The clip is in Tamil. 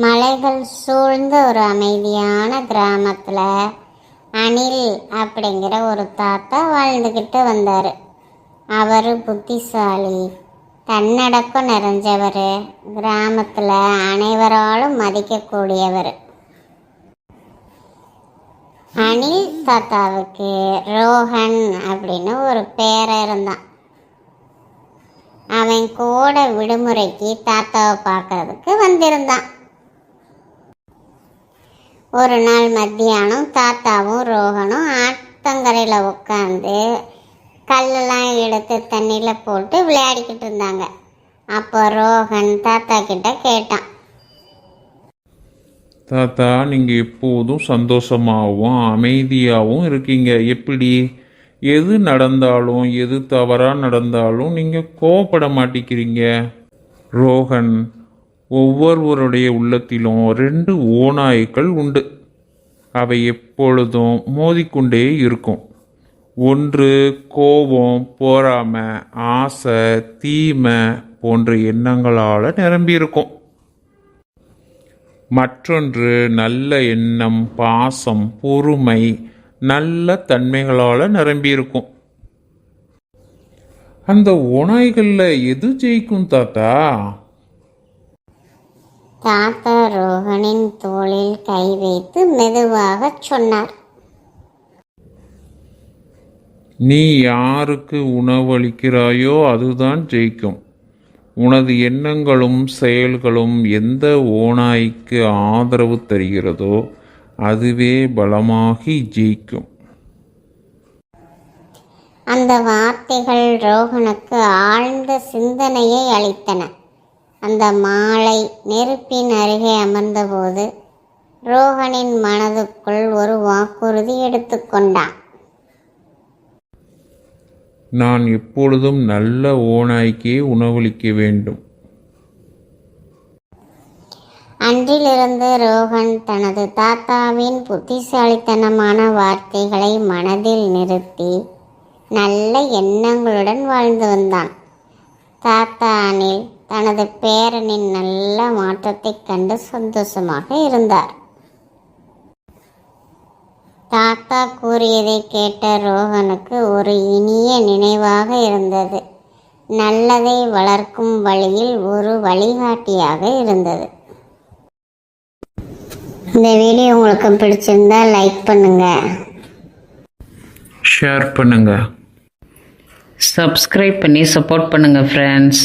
மலைகள் சூழ்ந்த ஒரு அமைதியான கிராமத்தில் அனில் அப்படிங்கிற ஒரு தாத்தா வாழ்ந்துக்கிட்டு வந்தார். அவர் புத்திசாலி தன்னடக்கம் நிறைஞ்சவர் கிராமத்தில் அனைவராலும் மதிக்கக்கூடியவர். அனில் தாத்தாவுக்கு ரோஹன் அப்படின்னு ஒரு பேரை இருந்தான். அவன் கூட விடுமுறைக்கு தாத்தாவை பார்க்கறதுக்கு வந்திருந்தான். ஒரு நாள் மத்தியானம் தாத்தாவும் ரோகனும் ஆத்தங்கரையில் உட்காந்து கல்லெல்லாம் எடுத்து தண்ணியில் போட்டு விளையாடிக்கிட்டு இருந்தாங்க. அப்போ ரோகன் தாத்தா கிட்ட கேட்டான். தாத்தா நீங்கள் எப்போதும் சந்தோஷமாகவும் அமைதியாகவும் இருக்கீங்க. எப்படி? எது நடந்தாலும் எது தவறாக நடந்தாலும் நீங்கள் கோவப்பட மாட்டேங்கிறீங்க. ரோகன் ஒவ்வொருவருடைய உள்ளத்திலும் ரெண்டு ஓநாய்கள் உண்டு. அவை எப்பொழுதும் மோதிக்கொண்டே இருக்கும். ஒன்று கோபம் பொறாமை ஆசை தீமை போன்ற எண்ணங்களால் நிரம்பியிருக்கும். மற்றொன்று நல்ல எண்ணம் பாசம் பொறுமை நல்ல தன்மைகளால் நிரம்பியிருக்கும். அந்த ஓநாய்களில் எது ஜெயிக்கும் தாத்தா? தாத்தா ரோகனின் தோளில் கை வைத்து மெதுவாகச் சொன்னார். நீ யாருக்கு உணவளிக்கிறாயோ அதுதான் ஜெயிக்கும். உனது எண்ணங்களும் செயல்களும் எந்த ஓநாய்க்கு ஆதரவு தருகிறதோ அதுவே பலமாகி ஜெயிக்கும். அந்த வார்த்தைகள் ரோகனுக்கு ஆழ்ந்த சிந்தனையை அளித்தன. அந்த மாலை நெருப்பின் அருகே அமர்ந்தபோது ரோகனின் மனதுக்குள் ஒரு வாக்குறுதி எடுத்துக்கொண்டான் நான் எப்பொழுதும் நல்ல ஓநாய்க்கே உணவளிக்க வேண்டும். அன்றிலிருந்து ரோகன் தனது தாத்தாவின் புத்திசாலித்தனமான வார்த்தைகளை மனதில் நிறுத்தி நல்ல எண்ணங்களுடன் வாழ்ந்து வந்தான். தாத்தா அனில் தனது பேரனின் நல்ல மாற்றத்தைக் கண்டு சந்தோஷமாக இருந்தார். தாத்தா கூறியதை கேட்ட ரோகனுக்கு ஒரு இனிய நினைவாக இருந்தது. நல்லதை வளர்க்கும் வழியில் ஒரு வழிகாட்டியாக இருந்தது. இந்த வீடியோ உங்களுக்கு பிடிச்சிருந்தா லைக் பண்ணுங்க. ஷேர் பண்ணுங்க. சப்ஸ்கிரைப் பண்ணி சப்போர்ட் பண்ணுங்கள் ஃப்ரெண்ட்ஸ்